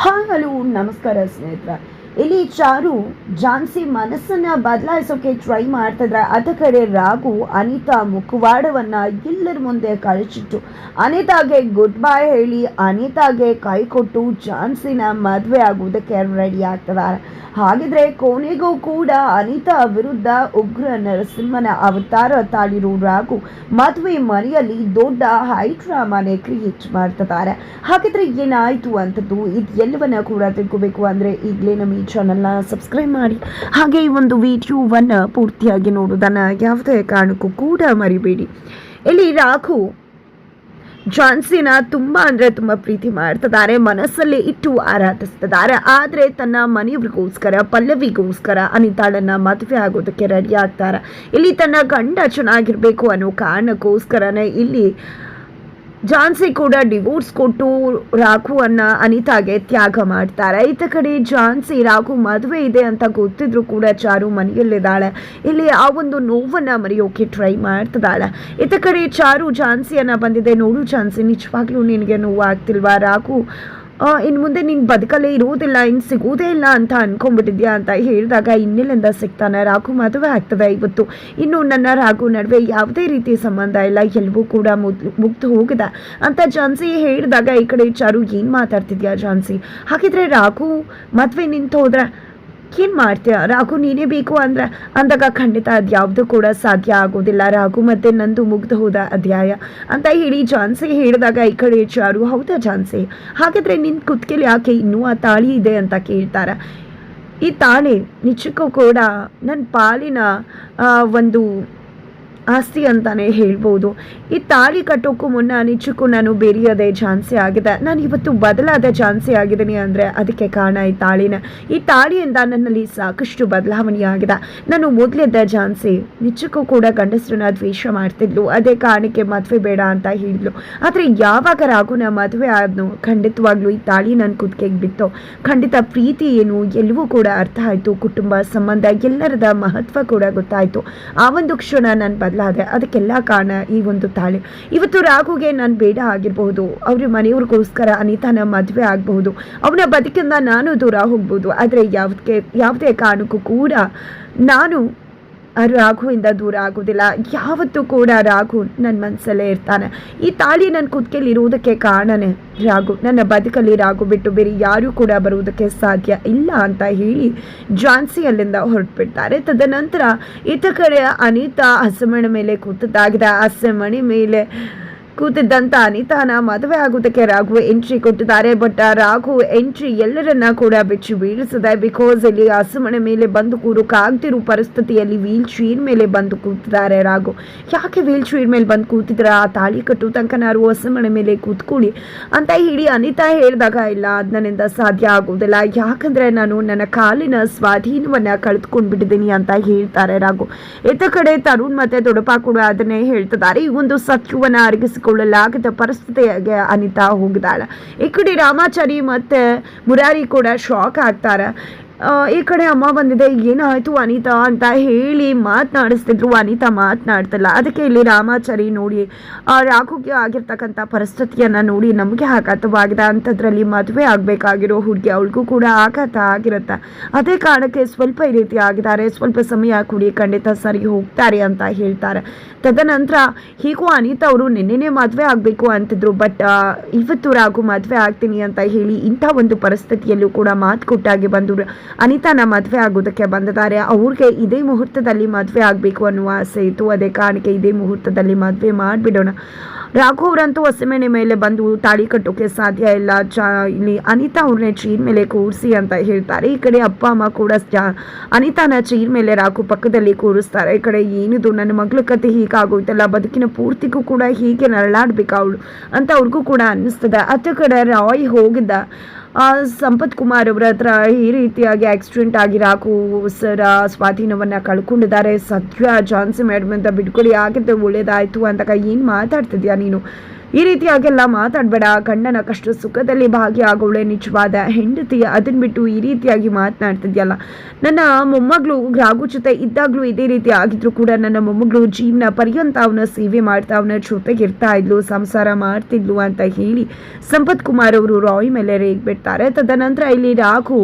Hi hello, ನಮಸ್ಕಾರ ಸ್ನೇಹಿತರ. ಇಲ್ಲಿ ಚಾರು ಜಾನ್ಸಿ ಮನಸ್ಸನ್ನ ಬದಲಾಯಿಸೋಕೆ ಟ್ರೈ ಮಾಡ್ತಿದ್ರೆ, ಅದ ಕಡೆ ರಾಘು, ಅನಿತಾ ಮುಖವಾಡವನ್ನ ಎಲ್ಲರ ಮುಂದೆ ಕಳಿಸಿಟ್ಟು ಅನಿತಾಗೆ ಗುಡ್ ಬೈ ಹೇಳಿ, ಅನಿತಾಗೆ ಕೈ ಕೊಟ್ಟು ಜಾನ್ಸಿನ ಮದುವೆ ಆಗುವುದಕ್ಕೆ ರೆಡಿ ಆಗ್ತಿದ್ದಾರೆ. ಹಾಗಿದ್ರೆ ಕೊನೆಗೂ ಕೂಡ ಅನಿತಾ ವಿರುದ್ಧ ಉಗ್ರ ನರಸಿಂಹನ ಅವತಾರ ತಾಳಿರೋ ರಾಘು ಮದುವೆ ಮನೆಯಲ್ಲಿ ದೊಡ್ಡ ಹೈ ಡ್ರಾಮಾನೇ ಕ್ರಿಯೇಟ್ ಮಾಡ್ತಿದ್ದಾರೆ. ಹಾಗಿದ್ರೆ ಏನಾಯ್ತು ಅಂತದ್ದು ಇದು ಎಲ್ಲವನ್ನ ಕೂಡ ತಿಳ್ಕೋಬೇಕು ಅಂದ್ರೆ ಈಗಲೇ ನಮ್ಮ ಈ ಸಬ್ಸ್ಕ್ರೈಬ್ ಮಾಡಿ. ಹಾಗೆ ಈ ಒಂದು ವಿಡಿಯೋವನ್ನು ಪೂರ್ತಿಯಾಗಿ ನೋಡೋದನ್ನು ಯಾವುದೇ ಕಾರಣಕ್ಕೂ ಕೂಡ ಮರಿಬೇಡಿ. ಇಲ್ಲಿ ರಾಘು ಜಾನ್ಸಿನ ತುಂಬ ಅಂದರೆ ತುಂಬ ಪ್ರೀತಿ ಮಾಡ್ತಿದ್ದಾರೆ, ಮನಸ್ಸಲ್ಲಿ ಇಟ್ಟು ಆರಾಧಿಸ್ತಿದ್ದಾರೆ. ಆದರೆ ತನ್ನ ಮನೆಯವ್ರಿಗೋಸ್ಕರ, ಪಲ್ಲವಿಗೋಸ್ಕರ ಅನಿತಾಳನ್ನ ಮದುವೆ ಆಗೋದಕ್ಕೆ ರೆಡಿ ಆಗ್ತಾರೆ. ಇಲ್ಲಿ ತನ್ನ ಗಂಡ ಚೆನ್ನಾಗಿರ್ಬೇಕು ಅನ್ನೋ ಕಾರಣಕ್ಕೋಸ್ಕರನೇ ಇಲ್ಲಿ ಜಾನ್ಸಿ ಕೂಡ ಡಿವೋರ್ಸ್ ಕೊಟ್ಟು ರಾಘುವನ್ನ ಅನಿತಾಗೆ ತ್ಯಾಗ ಮಾಡ್ತಾರೆ. ಈತ ಕಡೆ ಜಾನ್ಸಿ, ರಾಘು ಮದುವೆ ಇದೆ ಅಂತ ಗೊತ್ತಿದ್ರು ಕೂಡ ಚಾರು ಮನೆಯಲ್ಲಿದ್ದಾಳೆ. ಇಲ್ಲಿ ಆ ಒಂದು ನೋವನ್ನ ಮರೆಯೋಕೆ ಟ್ರೈ ಮಾಡ್ತಿದ್ದಾಳೆ. ಈತ ಕಡೆ ಚಾರು ಜಾನ್ಸಿಯನ್ನ ಬಂದಿದೆ. ನೋಡು ಜಾನ್ಸಿ, ನಿಜವಾಗ್ಲೂ ನಿನಗೆ ನೋವು ಆಗ್ತಿಲ್ವಾ ರಾಘು? ಇನ್ನು ಮುಂದೆ ನೀನು ಬದುಕಲ್ಲೇ ಇರೋದಿಲ್ಲ ಇನ್ನು ಸಿಗೋದೇ ಇಲ್ಲ ಅಂತ ಅನ್ಕೊಂಡ್ಬಿಟ್ಟಿದ್ಯಾ ಅಂತ ಹೇಳಿದಾಗ ಇನ್ನೆಲ್ಲಿಂದ ಸಿಗ್ತಾನೆ ರಾಘು ಮದುವೆ ಆಗ್ತದೆ ಇವತ್ತು. ಇನ್ನು ನನ್ನ ರಾಘು ನಡುವೆ ಯಾವುದೇ ರೀತಿ ಸಂಬಂಧ ಇಲ್ಲ, ಎಲ್ಲವೂ ಕೂಡ ಮುಗ್ ಮುಗ್ದು ಹೋಗಿದೆ ಅಂತ ಜಾನ್ಸಿ ಹೇಳಿದಾಗ ಈ ಕಡೆ ಚಾರು ಏನು ಮಾತಾಡ್ತಿದ್ಯಾ ಜಾನ್ಸಿ? ಹಾಗಿದ್ರೆ ರಾಘು ಮದುವೆ ನಿಂತು ಹೋದ್ರೆ ಏನು ಮಾಡ್ತೀಯ? ರಾಘು, ನೀನೇ ಬೇಕು ಅಂದ್ರೆ ಅಂದಾಗ ಖಂಡಿತ ಅದ್ಯಾವುದು ಕೂಡ ಸಾಧ್ಯ ಆಗೋದಿಲ್ಲ. ರಾಘು ಮತ್ತೆ ನಂದು ಮುಗ್ದು ಹೋದ ಅಧ್ಯಾಯ. ಅಂತ ಹೇಳಿ ಜಾನ್ಸಿ ಹೇಳಿದಾಗ ಈ ಕಡೆ ಚಾರು ಹೌದಾ ಜಾನ್ಸಿ? ಹಾಗಾದ್ರೆ ನಿನ್ನ ಕುತ್ಕೆಲಿ ಯಾಕೆ ಇನ್ನೂ ಆ ತಾಳಿ ಇದೆ ಅಂತ ಕೇಳ್ತಾರೆ. ಈ ತಾಳಿ ನಿಜಕ್ಕೂ ಕೂಡ ನನ್ನ ಪಾಲಿನ ಒಂದು ಆಸ್ತಿ ಅಂತಾನೆ ಹೇಳ್ಬೋದು. ಈ ತಾಳಿ ಕಟ್ಟೋಕ್ಕೂ ಮುನ್ನ ನಿಜಕ್ಕೂ ನಾನು ಬೆರೆಯೋದೇ ಝಾನ್ಸಿ ಆಗಿದೆ. ನಾನು ಇವತ್ತು ಬದಲಾದ ಝಾನ್ಸಿ ಆಗಿದ್ದೀನಿ ಅಂದರೆ ಅದಕ್ಕೆ ಕಾರಣ ಈ ತಾಳಿನ. ಈ ತಾಳಿಯಿಂದ ನನ್ನಲ್ಲಿ ಸಾಕಷ್ಟು ಬದಲಾವಣೆಯಾಗಿದೆ ನಾನು ಮೊದಲಿದ್ದ ಝಾನ್ಸಿ, ನಿಜಕ್ಕೂ ಕೂಡ ಗಂಡಸರನ್ನ ದ್ವೇಷ ಮಾಡ್ತಿದ್ಲು. ಅದೇ ಕಾರಣಕ್ಕೆ ಮದುವೆ ಬೇಡ ಅಂತ ಹೇಳಿದ್ಲು. ಆದರೆ ಯಾವಾಗ ರಾಘುನ ಮದುವೆ ಆದ್ನು ಖಂಡಿತವಾಗ್ಲೂ ಈ ತಾಳಿ ನನ್ನ ಕುತ್ತಿಗೆಗೆ ಬಿತ್ತು. ಖಂಡಿತ ಪ್ರೀತಿ ಏನು ಎಲ್ಲವೂ ಕೂಡ ಅರ್ಥ ಆಯಿತು. ಕುಟುಂಬ ಸಂಬಂಧ ಎಲ್ಲರದ ಮಹತ್ವ ಕೂಡ ಗೊತ್ತಾಯಿತು. ಆ ಒಂದು ಕ್ಷಣ ನಾನು ಬದಲಾದೆ. ಅದಕ್ಕೆಲ್ಲ ಕಾರಣ ಈ ಒಂದು ತಾಳಿ ಇವತ್ತು ರಾಘುಗೆ ನಾನು ಬೇಡ ಆಗಿರಬಹುದು ಅವ್ರ ಮನೆಯವ್ರಿಗೋಸ್ಕರ ಅನಿತಾನ ಮದುವೆ ಆಗಬಹುದು. ಅವನ ಬದುಕಿಂದ ನಾನು ದೂರ ಹೋಗ್ಬೋದು ಆದರೆ ಯಾವುದಕ್ಕೆ ಯಾವುದೇ ಕಾರಣಕ್ಕೂ ಕೂಡ ನಾನು ರಾಘುವಿಂದ ದೂರ ಆಗೋದಿಲ್ಲ ಯಾವತ್ತೂ ಕೂಡ ರಾಘು ನನ್ನ ಮನಸ್ಸಲ್ಲೇ ಇರ್ತಾನೆ. ಈ ತಾಳಿ ನನ್ನ ಇರುವುದಕ್ಕೆ ಕಾರಣನೇ ರಾಘು. ನನ್ನ ಬದುಕಲ್ಲಿ ರಾಘು ಬಿಟ್ಟು ಬೇರೆ ಯಾರೂ ಕೂಡ ಬರುವುದಕ್ಕೆ ಸಾಧ್ಯ ಇಲ್ಲ ಅಂತ ಹೇಳಿ ಜಾನ್ಸಿ ಅಲ್ಲಿಂದ ಹೊರಟ್ಬಿಡ್ತಾರೆ. ತದನಂತರ ಈತ ಕಡೆ ಅನಿತಾ ಹಸಮಣ ಮೇಲೆ ಕೂತದ್ದಾಗಿದೆ. ಹಸಮಣಿ ಮೇಲೆ ಕೂತಿದ್ದಂತ ಅನಿತಾನ ಮದುವೆ ಆಗೋದಕ್ಕೆ ರಾಘು ಎಂಟ್ರಿ ಕೊಟ್ಟಿದ್ದಾರೆ ಬಟ್ ರಾಘು ಎಂಟ್ರಿ ಎಲ್ಲರನ್ನ ಕೂಡ ಬೆಚ್ಚಿ ಬೀಳಿಸಿದೆ. ಬಿಕಾಸ್ ಇಲ್ಲಿ ಹಸುಮನೆ ಮೇಲೆ ಬಂದು ಕೂರೋಕ್ಕಾಗ್ತಿರೋ ಪರಿಸ್ಥಿತಿಯಲ್ಲಿ ವೀಲ್ ಚೇರ್ ಮೇಲೆ ಬಂದು ಕೂತಿದ್ದಾರೆ ರಾಘು. ಯಾಕೆ ವೀಲ್ ಚೇರ್ ಮೇಲೆ ಬಂದು ಕೂತಿದ್ರ ಆ ತಾಳಿ ಕಟ್ಟು ತನಕ ನಾನು ಹಸುಮನೆ ಮೇಲೆ ಕೂತ್ಕೊಳ್ಳಿ ಅಂತ ಹೇಳಿ ಅನಿತಾ ಹೇಳಿದಾಗ, ಇಲ್ಲ ಅದು ನನ್ನಿಂದ ಸಾಧ್ಯ ಆಗೋದಿಲ್ಲ ಯಾಕಂದ್ರೆ ನಾನು ನನ್ನ ಕಾಲಿನ ಸ್ವಾಧೀನವನ್ನ ಕಳೆದುಕೊಂಡ್ಬಿಟ್ಟಿದ್ದೀನಿ ಅಂತ ಹೇಳ್ತಾರೆ ರಾಘು. ಇತ್ತ ಕಡೆ ತರುಣ್ ಮತ್ತೆ ದೊಡ್ಡಪ್ಪ ಕೂಡ ಅದನ್ನೇ ಹೇಳ್ತಿದ್ದಾರೆ. ಈ ಒಂದು ಸತ್ಯವನ್ನ ಅರಗಿಸಿಕೊಳ್ಳಲಾಗದ ಪರಿಸ್ಥಿತಿಗೆ ಅನಿತಾ ಹೋಗಿದ್ದಾಳೆ. ಈ ಕಡೆ ರಾಮಾಚಾರಿ ಮತ್ತೆ ಮುರಾರಿ ಕೂಡ ಶಾಕ್ ಆಗ್ತಾರೆ. ಈ ಕಡೆ ಅಮ್ಮ ಬಂದಿದೆ, ಏನಾಯ್ತು ಅನಿತಾ ಅಂತ ಹೇಳಿ ಮಾತನಾಡಿಸ್ತಿದ್ರು. ಅನಿತಾ ಮಾತನಾಡ್ತಿಲ್ಲ. ಅದಕ್ಕೆ ಇಲ್ಲಿ ರಾಮಾಚಾರಿ ನೋಡಿ ರಾಘುಗೆ ಆಗಿರ್ತಕ್ಕಂಥ ಪರಿಸ್ಥಿತಿಯನ್ನು ನೋಡಿ ನಮಗೆ ಆಘಾತವಾಗಿದೆ. ಅಂಥದ್ರಲ್ಲಿ ಮದುವೆ ಆಗಬೇಕಾಗಿರೋ ಹುಡುಗಿ ಅವಳಿಗೂ ಕೂಡ ಆಘಾತ ಆಗಿರುತ್ತೆ. ಅದೇ ಕಾರಣಕ್ಕೆ ಸ್ವಲ್ಪ ಈ ರೀತಿ ಆಗಿದ್ದಾರೆ. ಸ್ವಲ್ಪ ಸಮಯ ಕುಡಿ, ಖಂಡಿತ ಸರಿ ಹೋಗ್ತಾರೆ ಅಂತ ಹೇಳ್ತಾರೆ. ತದನಂತರ, ಹೀಗೂ ಅನಿತಾ ಅವರು ನಿನ್ನೆನೇ ಮದುವೆ ಆಗಬೇಕು ಅಂತಿದ್ರು, ಬಟ್ ಇವತ್ತು ರಾಘು ಮದುವೆ ಆಗ್ತೀನಿ ಅಂತ ಹೇಳಿ ಇಂಥ ಒಂದು ಪರಿಸ್ಥಿತಿಯಲ್ಲೂ ಕೂಡ ಮಾತು ಕೊಟ್ಟಾಗಿ ಬಂದು ಅನಿತಾನ ಮದುವೆ ಆಗೋದಕ್ಕೆ ಬಂದಿದ್ದಾರೆ. ಅವ್ರಿಗೆ ಇದೇ ಮುಹೂರ್ತದಲ್ಲಿ ಮದುವೆ ಆಗಬೇಕು ಅನ್ನುವ ಆಸೆ ಇತ್ತು. ಅದೇ ಕಾರಣಕ್ಕೆ ಇದೇ ಮುಹೂರ್ತದಲ್ಲಿ ಮದುವೆ ಮಾಡಿಬಿಡೋಣ. ರಾಘು ಅವರಂತೂ ಹಸಿಮೆಣೆ ಮೇಲೆ ಬಂದು ತಾಳಿ ಕಟ್ಟೋಕೆ ಸಾಧ್ಯ ಇಲ್ಲ. ಚಾ, ಇಲ್ಲಿ ಅನಿತಾ ಅವ್ರನ್ನೇ ಚೀರ್ ಮೇಲೆ ಕೂರಿಸಿ ಅಂತ ಹೇಳ್ತಾರೆ. ಈ ಕಡೆ ಅಪ್ಪ, ಅಮ್ಮ ಕೂಡ ಅನಿತಾನ ಚೀರ್ ಮೇಲೆ ರಾಘು ಪಕ್ಕದಲ್ಲಿ ಕೂರಿಸ್ತಾರೆ. ಈ ಕಡೆ ಏನಿದು? ನನ್ನ ಮಗಳ ಕತೆ ಹೀಗಾಗೋಯ್ತಲ್ಲ. ಬದುಕಿನ ಪೂರ್ತಿಗೂ ಕೂಡ ಹೀಗೆ ನರಳಾಡ್ಬೇಕು ಅವಳು ಅಂತ ಅವ್ರಿಗೂ ಕೂಡ ಅನ್ನಿಸ್ತದೆ. ಅತ್ತ ಕಡೆ ರಾಯ್ ಹೋಗಿದ್ದ. ಸಂಪತ್ ಕುಮಾರ್ ಅವರ ಹತ್ರ ಈ ರೀತಿಯಾಗಿ ಆಕ್ಸಿಡೆಂಟ್ ಆಗಿ ಸರ ಸ್ವಾಧೀನವನ್ನ ಕಳ್ಕೊಂಡಿದ್ದಾರೆ. ಸತ್ಯ ಜಾನ್ಸಿ ಮೇಡಮ್ ಅಂತ ಬಿಡ್ಕೊಡಿ ಆಗಿದ್ದೆ ಒಳ್ಳೇದಾಯ್ತು ಅಂತ ಏನು ಮಾತಾಡ್ತಿದ್ಯಾ ನೀನು? ಈ ರೀತಿಯಾಗೆಲ್ಲ ಮಾತಾಡಬೇಡ. ಗಂಡನ ಕಷ್ಟ ಸುಖದಲ್ಲಿ ಭಾಗಿಯಾಗೋಳೆ ನಿಜವಾದ ಹೆಂಡತಿ ಅದನ್ನ ಬಿಟ್ಟು ಈ ರೀತಿಯಾಗಿ ಮಾತನಾಡ್ತಿದ್ಯಲ್ಲ. ನನ್ನ ಮೊಮ್ಮಗಳು ರಾಘು ಜೊತೆ ಇದ್ದಾಗಲೂ ಇದೇ ರೀತಿ ಆಗಿದ್ರು ಕೂಡ ನನ್ನ ಮೊಮ್ಮಗಳು ಜೀವನ ಪರ್ಯಂತ ಅವನ ಸೇವೆ ಮಾಡ್ತಾ ಅವನ ಜೊತೆಗೆ ಇರ್ತಾ ಇದ್ಲು, ಸಂಸಾರ ಮಾಡ್ತಿದ್ಲು ಅಂತ ಹೇಳಿ ಸಂಪತ್ ಕುಮಾರ್ ಅವರು ರಾಯ್ ಮೇಲೆ ರೇಗ್ ಬಿಡ್ತಾರೆ ತದನಂತರ ಇಲ್ಲಿ ರಾಘು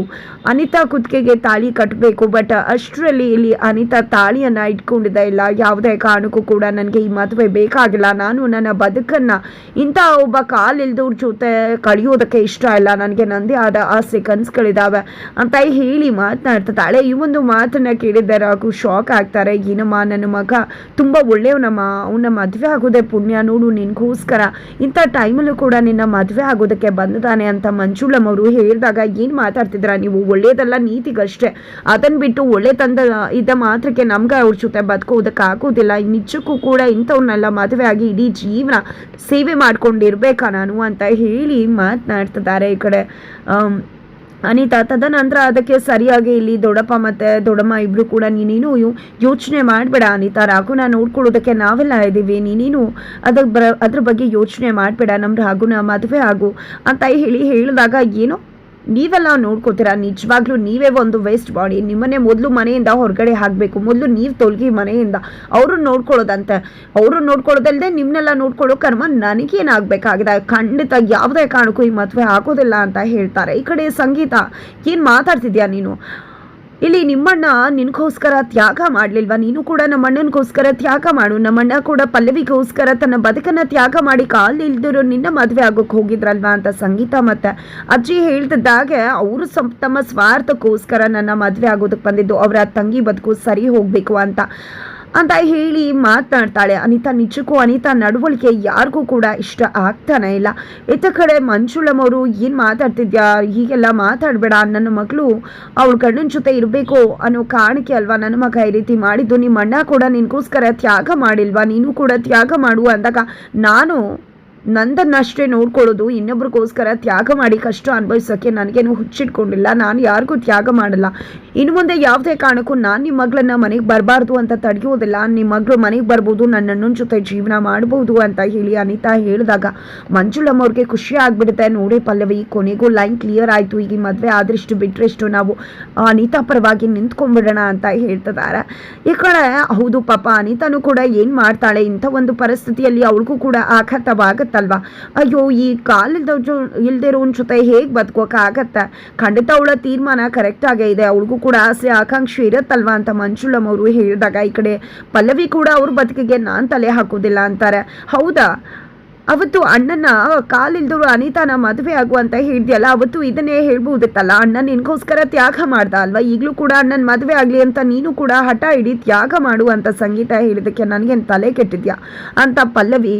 ಅನಿತಾ ಕುತ್ತಿಗೆಗೆ ತಾಳಿ ಕಟ್ಟಬೇಕು ಬಟ್ ಅಷ್ಟರಲ್ಲಿ ಇಲ್ಲಿ ಅನಿತಾ ತಾಳಿಯನ್ನ ಇಟ್ಕೊಂಡಿದ್ದ ಇಲ್ಲ. ಯಾವುದೇ ಕಾರಣಕ್ಕೂ ಕೂಡ ನನಗೆ ಈ ಮದುವೆ ಬೇಕಾಗಿಲ್ಲ. ನಾನು ನನ್ನ ಬದುಕನ್ನ ಇಂಥ ಒಬ್ಬ ಕಾಲಿಲ್ದವ್ರ ಜೊತೆ ಕಳೆಯೋದಕ್ಕೆ ಇಷ್ಟ ಇಲ್ಲ. ನನಗೆ ನಂದೇ ಆದ ಆಸೆ ಕನಸುಗಳಿದ್ದಾವೆ ಅಂತ ಹೇಳಿ ಮಾತನಾಡ್ತಾಳೆ ಈ ಒಂದು ಮಾತನ್ನ ಕೇಳಿದ್ದೆ ರಾಘು ಶಾಕ್ ಆಗ್ತಾರೆ. ಏನಮ್ಮ, ನನ್ನ ಮಗ ತುಂಬ ಒಳ್ಳೆಯವನಮ್ಮ, ಅವನ ಮದುವೆ ಆಗೋದೇ ಪುಣ್ಯ, ನೋಡು, ನಿನ್ಗೋಸ್ಕರ. ಇಂಥ ಟೈಮಲ್ಲೂ ಕೂಡ ನಿನ್ನ ಮದುವೆ ಆಗೋದಕ್ಕೆ ಬಂದಿದ್ದಾನೆ ಅಂತ ಮಂಜುಳಮ್ಮ ಅವರು ಹೇಳಿದಾಗ ಏನು ಮಾತಾಡ್ತಿದ್ರ ನೀವು? ಒಳ್ಳೇದಲ್ಲ, ನೀತಿಗಷ್ಟೇ. ಅದನ್ನ ಬಿಟ್ಟು ಒಳ್ಳೆ ತಂದ ಇದ್ದ ಮಾತ್ರಕ್ಕೆ ನಮ್ಗೆ ಅವ್ರ ಜೊತೆ ಬದುಕೋದಕ್ಕೆ ಆಗೋದಿಲ್ಲ. ನಿಜಕ್ಕೂ ಕೂಡ ಇಂಥವ್ರನ್ನೆಲ್ಲ ಮದುವೆ ಆಗಿ ಇಡೀ ಜೀವನ ಸೇವೆ ಮಾಡ್ಕೊಂಡಿರ್ಬೇಕಾ ನಾನು ಅಂತ ಹೇಳಿ ಮಾತನಾಡ್ತಿದ್ದಾರೆ ಈ ಕಡೆ. ಅನಿತಾ, ತದನಂತರ ಅದಕ್ಕೆ ಸರಿಯಾಗಿ ಇಲ್ಲಿ ದೊಡ್ಡಪ್ಪ ಮತ್ತೆ ದೊಡ್ಡಮ್ಮ ಇಬ್ರು ಕೂಡ ನೀನೇನು ಯೋಚನೆ ಮಾಡಬೇಡ ಅನಿತಾ ರಾಘುನ ನೋಡ್ಕೊಳ್ಳೋದಕ್ಕೆ ನಾವೆಲ್ಲ ಇದ್ದೀವಿ. ನೀನೇನು ಅದ್ರ ಬರ ಅದ್ರ ಬಗ್ಗೆ ಯೋಚನೆ ಮಾಡಬೇಡ. ನಮ್ಮ ರಾಘುನ ಮದುವೆ ಆಗು ಅಂತ ಹೇಳಿ ಹೇಳಿದಾಗ ಏನೋ ನೀವೆಲ್ಲ ನೋಡ್ಕೋತೀರಾ? ನಿಜವಾಗ್ಲೂ ನೀವೇ ಒಂದು ವೇಸ್ಟ್ ಬಾಡಿ ನಿಮ್ಮನ್ನೇ ಮೊದಲು ಮನೆಯಿಂದ ಹೊರಗಡೆ ಹಾಕಬೇಕು. ಮೊದಲು ನೀವು ತೊಲಗಿ ಮನೆಯಿಂದ. ಅವರು ನೋಡ್ಕೊಳ್ಳೋದಂತೆ. ಅವರು ನೋಡ್ಕೊಳ್ಳೋದಲ್ಲದೆ ನಿಮ್ಮನ್ನೆಲ್ಲ ನೋಡ್ಕೊಳ್ಳೋ ಕರ್ಮ ನನಗೇನಾಗಬೇಕಾಗಿದೆ? ಖಂಡಿತ ಯಾವುದೇ ಕಾರಣಕ್ಕೂ ಈ ಮದುವೆ ಹಾಕೋದಿಲ್ಲ ಅಂತ ಹೇಳ್ತಾರೆ. ಈ ಕಡೆ ಸಂಗೀತ, ಏನು ಮಾತಾಡ್ತಿದ್ಯಾ ನೀನು? ಇಲ್ಲಿ ನಿಮ್ಮಣ್ಣ ನಿನಗೋಸ್ಕರ ತ್ಯಾಗ ಮಾಡಲಿಲ್ವಾ? ನೀನು ಕೂಡ ನಮ್ಮಣ್ಣನಿಗೋಸ್ಕರ ತ್ಯಾಗ ಮಾಡು. ನಮ್ಮಣ್ಣ ಕೂಡ ಪಲ್ಲವಿಗೋಸ್ಕರ ತನ್ನ ಬದುಕನ್ನ ತ್ಯಾಗ ಮಾಡಿ ಕಾಲು ಇಲ್ದಿರೋ ನಿನ್ನ ಮದುವೆ ಆಗೋಕೆ ಹೋಗಿದ್ರಲ್ವಾ ಅಂತ ಸಂಗೀತ ಮತ್ತು ಅಜ್ಜಿ ಹೇಳ್ತಿದ್ದಾಗ ಅವರು ತಮ್ಮ ಸ್ವಾರ್ಥಕ್ಕೋಸ್ಕರ ನನ್ನ ಮದುವೆ ಆಗೋದಕ್ಕೆ ಬಂದಿದ್ದು. ಅವರ ತಂಗಿ ಬದುಕು ಸರಿ ಹೋಗಬೇಕು ಅಂತ. ಅಂತ ಹೇಳಿ ಮಾತನಾಡ್ತಾಳೆ. ಅನಿತಾ ನಿಜಕ್ಕೂ ಅನಿತಾ ನಡವಳಿಕೆ ಯಾರಿಗೂ ಕೂಡ ಇಷ್ಟ ಆಗ್ತಾನೆ ಇಲ್ಲ. ಇತ್ತ ಕಡೆ ಮಂಜುಳಮ್ ಅವರು ಏನು ಮಾತಾಡ್ತಿದ್ಯಾ? ಹೀಗೆಲ್ಲ ಮಾತಾಡಬೇಡ. ನನ್ನ ಮಗಳು ಅವಳ ಕಣ್ಣಿನ ಜೊತೆ ಇರಬೇಕು ಅನ್ನೋ ಕಾರಣಕ್ಕೆ ಅಲ್ವಾ? ನನ್ನ ಮಗ ಈ ರೀತಿ ಮಾಡಿದ್ದು. ನಿಮ್ಮ ಅಣ್ಣ ಕೂಡ ನಿನಗೋಸ್ಕರ ತ್ಯಾಗ ಮಾಡಿಲ್ವಾ? ನೀನು ಕೂಡ ತ್ಯಾಗ ಮಾಡು ಅಂದಾಗ ನಾನು ನಂದನ್ನಷ್ಟೇ ನೋಡ್ಕೊಳ್ಳೋದು, ಇನ್ನೊಬ್ರಿಗೋಸ್ಕರ ತ್ಯಾಗ ಮಾಡಿ ಕಷ್ಟ ಅನುಭವಿಸೋಕ್ಕೆ ನನಗೇನು ಹುಚ್ಚಿಟ್ಕೊಂಡಿಲ್ಲ. ನಾನು ಯಾರಿಗೂ ತ್ಯಾಗ ಮಾಡಲ್ಲ. ಇನ್ನು ಮುಂದೆ ಯಾವುದೇ ಕಾರಣಕ್ಕೂ ನಾನು ನಿಮ್ಮ ಮಗಳನ್ನ ಮನೆಗೆ ಬರಬಾರ್ದು ಅಂತ ತಡೆಯೋದಿಲ್ಲ. ನಿಮ್ಮ ಮಗಳು ಮನೆಗೆ ಬರ್ಬೋದು, ನನ್ನ ಅಣ್ಣನ ಜೊತೆ ಜೀವನ ಮಾಡ್ಬೋದು ಅಂತ ಹೇಳಿ ಅನಿತಾ ಹೇಳಿದಾಗ, ಮಂಜುಳಮ್ಮ ಅವ್ರಿಗೆ ಖುಷಿ ಆಗ್ಬಿಡುತ್ತೆ. ನೋಡಿ ಪಲ್ಲವಿ, ಕೊನೆಗೂ ಲೈನ್ ಕ್ಲಿಯರ್ ಆಯಿತು. ಈಗ ಮದುವೆ ಆದಷ್ಟು ಬಿಟ್ಟರೆಷ್ಟು ನಾವು ಅನಿತಾ ಪರವಾಗಿ ನಿಂತ್ಕೊಂಡ್ಬಿಡೋಣ ಅಂತ ಹೇಳ್ತಿದ್ದಾರೆ. ಈ ಕಡೆ ಹೌದು ಪಾಪ, ಅನಿತಾನು ಕೂಡ ಏನು ಮಾಡ್ತಾಳೆ? ಇಂಥ ಒಂದು ಪರಿಸ್ಥಿತಿಯಲ್ಲಿ ಅವ್ರಿಗೂ ಕೂಡ ಆಘಾತವಾಗತ್ತಲ್ವಾ ಅಯ್ಯೋ, ಈ ಕಾಲದವ್ರು ಇಲ್ದೇ ಇರೋನ್ ಜೊತೆ ಹೇಗೆ ಬದುಕೋಕ್ಕಾಗತ್ತೆ ಖಂಡಿತ ಅವಳ ತೀರ್ಮಾನ ಕರೆಕ್ಟ್ ಆಗೇ ಇದೆ. ಅವಳಿಗೂ ಕೂಡ ಆಸೆ, ಆಕಾಂಕ್ಷೆ ಇರುತ್ತಲ್ವಾ ಅಂತ ಮಂಜುಳಮ್ ಅವರು ಹೇಳಿದಾಗ ಈ ಕಡೆ ಪಲ್ಲವಿ ಕೂಡ ಅವ್ರ ಬದುಕಿಗೆ ನಾನು ತಲೆ ಹಾಕೋದಿಲ್ಲ ಅಂತಾರೆ. ಹೌದಾ? ಅವತ್ತು ಅಣ್ಣನ ಕಾಲಿಲ್ದವರು ಅನಿತಾನ ಮದುವೆ ಆಗುವಂತ ಹೇಳಿದ್ಯಲ್ಲ, ಅವತ್ತು ಇದನ್ನೇ ಹೇಳ್ಬೋದಿತ್ತಲ್ಲ? ಅಣ್ಣ ನಿನ್ಗೋಸ್ಕರ ತ್ಯಾಗ ಮಾಡ್ದ ಅಲ್ವಾ? ಈಗಲೂ ಕೂಡ ಅಣ್ಣನ ಮದುವೆ ಆಗಲಿ ಅಂತ ನೀನು ಕೂಡ ಹಠ ಹಿಡಿ ತ್ಯಾಗ ಮಾಡು ಅಂತ ಸಂಗೀತ ಹೇಳಿದಕ್ಕೆ ನನಗೇನು ತಲೆ ಕೆಟ್ಟಿದ್ಯಾ? ಅಂತ ಪಲ್ಲವಿ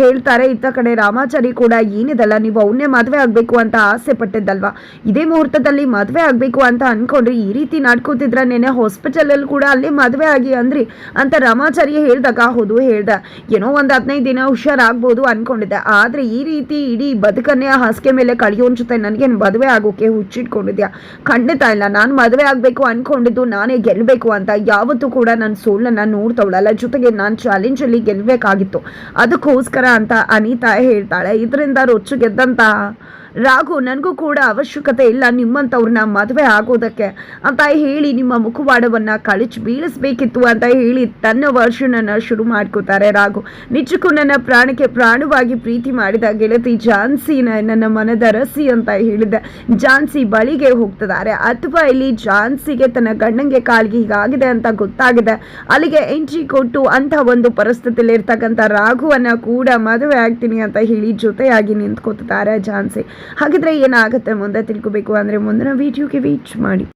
ಹೇಳ್ತಾರೆ. ಇತ್ತ ಕಡೆ ರಾಮಾಚಾರಿ ಕೂಡ ಏನಿದಲ್ಲ ನೀವು ಅವನ್ನೇ ಮದುವೆ ಆಗಬೇಕು ಅಂತ ಆಸೆ ಪಟ್ಟಿದ್ದಲ್ವಾ? ಇದೇ ಮುಹೂರ್ತದಲ್ಲಿ ಮದುವೆ ಆಗಬೇಕು ಅಂತ ಅನ್ಕೊಂಡ್ರಿ ಈ ರೀತಿ ನಾಡ್ಕೋತಿದ್ರ ನೆನೆ ಹಾಸ್ಪಿಟಲಲ್ಲಿ ಕೂಡ ಅಲ್ಲೇ ಮದುವೆ ಆಗಿ ಅಂದ್ರಿ ಅಂತ ರಾಮಾಚಾರಿ ಹೇಳ್ದಾಗ, ಹೌದು ಹೇಳ್ದ. ಏನೋ ಒಂದು ಹದಿನೈದು ದಿನ ಹುಷಾರಾಗ್ಬೋದು ಅನ್ಕೊಂಡಿದ್ದೆ. ಆದ್ರೆ ಈ ರೀತಿ ಇಡೀ ಬದುಕನ್ನೇ ಹಾಸಿಗೆ ಮೇಲೆ ಕಳಿಯೋನ್ ಜೊತೆ ನನಗೇನು ಮದುವೆ ಆಗೋಕೆ ಹುಚ್ಚಿಟ್ಕೊಂಡಿದ್ಯಾ? ಖಂಡಿತ ಇಲ್ಲ. ನಾನು ಮದುವೆ ಆಗಬೇಕು ಅನ್ಕೊಂಡಿದ್ದು ನಾನೇ ಗೆಲ್ಲಬೇಕು ಅಂತ. ಯಾವತ್ತೂ ಕೂಡ ನನ್ನ ಸೋಲನ್ನ ನೋಡ್ತವಳಲ್ಲ. ಜೊತೆಗೆ ನಾನು ಚಾಲೆಂಜಲ್ಲಿ ಗೆಲ್ಲಬೇಕಾಗಿತ್ತು ಅದಕ್ಕೋಸ್ಕರ ಅಂತ ಅನಿತಾ ಹೇಳ್ತಾಳೆ. ಇದರಿಂದ ರೊಚ್ಚು ಗೆದ್ದಂತ ರಾಘು, ನನಗೂ ಕೂಡ ಅವಶ್ಯಕತೆ ಇಲ್ಲ ನಿಮ್ಮಂಥವ್ರನ್ನ ಮದುವೆ ಆಗೋದಕ್ಕೆ ಅಂತ ಹೇಳಿ ನಿಮ್ಮ ಮುಖವಾಡವನ್ನು ಕಳಚಿ ಬೀಳಿಸ್ಬೇಕಿತ್ತು ಅಂತ ಹೇಳಿ ತನ್ನ ವರ್ಷನನ್ನು ಶುರು ಮಾಡ್ಕೋತಾರೆ ರಾಘು. ನಿಜಕ್ಕೂ ನನ್ನ ಪ್ರಾಣಕ್ಕೆ ಪ್ರಾಣವಾಗಿ ಪ್ರೀತಿ ಮಾಡಿದ ಗೆಳತಿ ಝಾನ್ಸಿನ ನನ್ನ ಮನದ ರಸಿ ಅಂತ ಹೇಳಿದೆ. ಝಾನ್ಸಿ ಬಳಿಗೆ ಹೋಗ್ತಿದ್ದಾರೆ. ಅಥವಾ ಇಲ್ಲಿ ಝಾನ್ಸಿಗೆ ತನ್ನ ಗಂಡಂಗೆ ಕಾಲಿಗೆ ಹೀಗಾಗಿದೆ ಅಂತ ಗೊತ್ತಾಗಿದೆ. ಅಲ್ಲಿಗೆ ಎಂಟ್ರಿ ಕೊಟ್ಟು ಅಂತ ಒಂದು ಪರಿಸ್ಥಿತಿಯಲ್ಲಿ ಇರ್ತಕ್ಕಂಥ ರಾಘುವನ್ನ ಕೂಡ ಮದುವೆ ಆಗ್ತೀನಿ ಅಂತ ಹೇಳಿ ಜೊತೆಯಾಗಿ ನಿಂತ್ಕೋತಿದ್ದಾರೆ ಝಾನ್ಸಿ ಹಾಗಿದ್ರೆ ಏನಾಗುತ್ತೆ ಮುಂದೆ ತಿಳ್ಕೊಬೇಕು ಅಂದ್ರೆ ಮುಂದಿನ ವೀಡಿಯೋಗೆ ವೀಚ್ ಮಾಡಿ.